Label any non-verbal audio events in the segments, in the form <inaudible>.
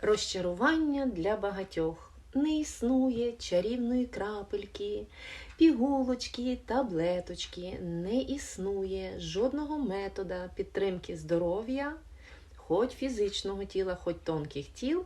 Розчарування для багатьох. Не існує чарівної крапельки, пігулочки, таблеточки. Не існує жодного метода підтримки здоров'я, хоч фізичного тіла, хоч тонких тіл,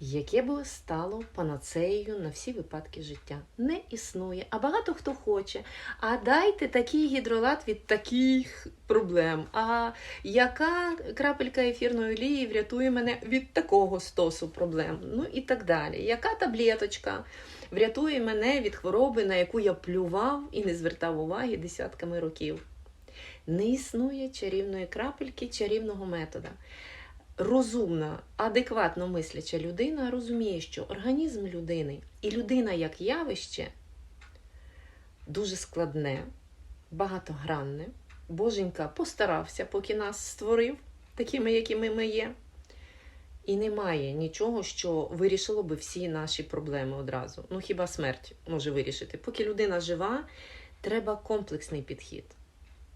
яке би стало панацеєю на всі випадки життя. Не існує. А багато хто хоче. А дайте такий гідролат від таких проблем. А яка крапелька ефірної олії врятує мене від такого стосу проблем? Ну і так далі. Яка таблеточка врятує мене від хвороби, на яку я плював і не звертав уваги десятками років? Не існує чарівної крапельки, чарівного метода. Розумна, адекватно мисляча людина розуміє, що організм людини і людина як явище дуже складне, багатогранне. Боженька постарався, поки нас створив, такими, якими ми є. І немає нічого, що вирішило би всі наші проблеми одразу. Ну хіба смерть може вирішити? Поки людина жива, треба комплексний підхід.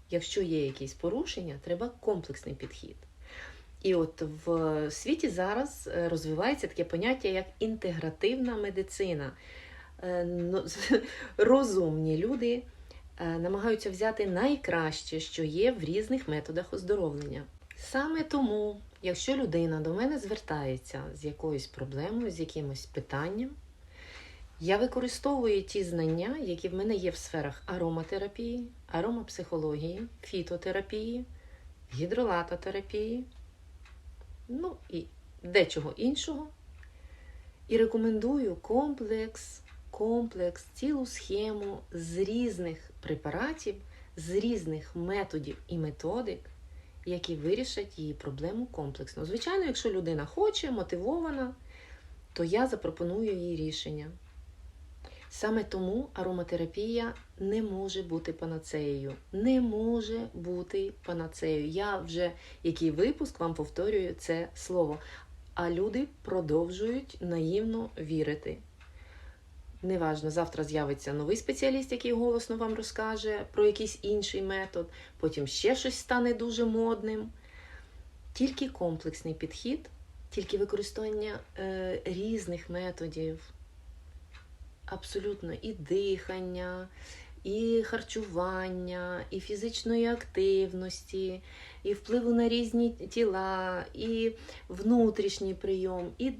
Якщо є якісь порушення, треба комплексний підхід. І от в світі зараз е, розвивається таке поняття як інтегративна медицина. Е, ну, <laughs> Розумні люди е, намагаються взяти найкраще, що є в різних методах оздоровлення. Саме тому, якщо людина до мене звертається з якоюсь проблемою, з якимось питанням, я використовую ті знання, які в мене є в сферах ароматерапії, аромапсихології, фітотерапії, гідролатотерапії, ну і дечого іншого. І рекомендую комплекс, комплекс, цілу схему з різних препаратів, з різних методів і методик, які вирішать її проблему комплексно. Звичайно, якщо людина хоче, мотивована, то я запропоную їй рішення. Саме тому ароматерапія не може бути панацеєю. Не може бути панацеєю. Я вже який випуск вам повторюю це слово. А люди продовжують наївно вірити. Неважно, завтра з'явиться новий спеціаліст, який голосно вам розкаже про якийсь інший метод, потім ще щось стане дуже модним. Тільки комплексний підхід, тільки використання е, різних методів абсолютно і дихання, і харчування, і фізичної активності, і впливу на різні тіла, і внутрішній прийом, і,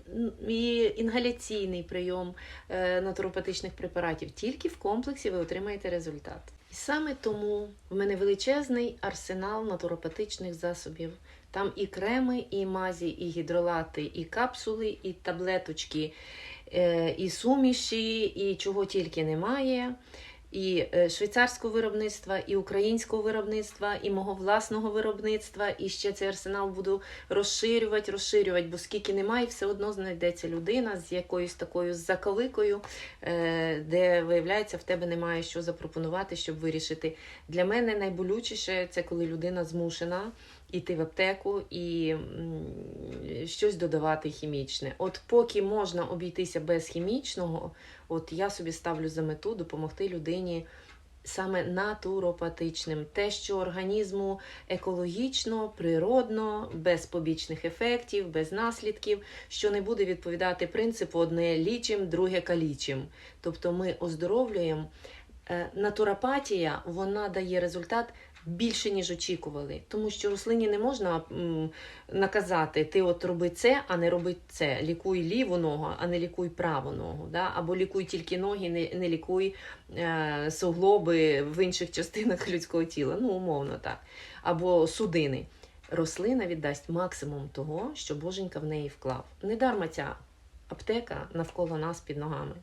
і інгаляційний прийом е, натуропатичних препаратів. Тільки в комплексі ви отримаєте результат. І саме тому в мене величезний арсенал натуропатичних засобів. Там і креми, і мазі, і гідролати, і капсули, і таблеточки, і суміші, і чого тільки немає. І е, швейцарського виробництва, і українського виробництва, і мого власного виробництва. І ще цей арсенал буду розширювати, розширювати, бо скільки немає, все одно знайдеться людина з якоюсь такою заковикою, е, де виявляється, в тебе немає що запропонувати, щоб вирішити. Для мене найболючіше це коли людина змушена іти в аптеку і щось додавати хімічне. От поки можна обійтися без хімічного, от я собі ставлю за мету допомогти людині саме натуропатичним, те, що організму екологічно, природно, без побічних ефектів, без наслідків, що не буде відповідати принципу одне лічим, друге калічим. Тобто ми оздоровлюємо. Е, Натуропатія вона дає результат більше, ніж очікували. Тому що рослині не можна наказати, ти от роби це, а не роби це. Лікуй ліву ногу, а не лікуй праву ногу. Да? Або лікуй тільки ноги, не, не лікуй е, суглоби в інших частинах <laughs> людського тіла. Ну, умовно так. Або судини. Рослина віддасть максимум того, що Боженька в неї вклав. Недарма ця аптека навколо нас під ногами.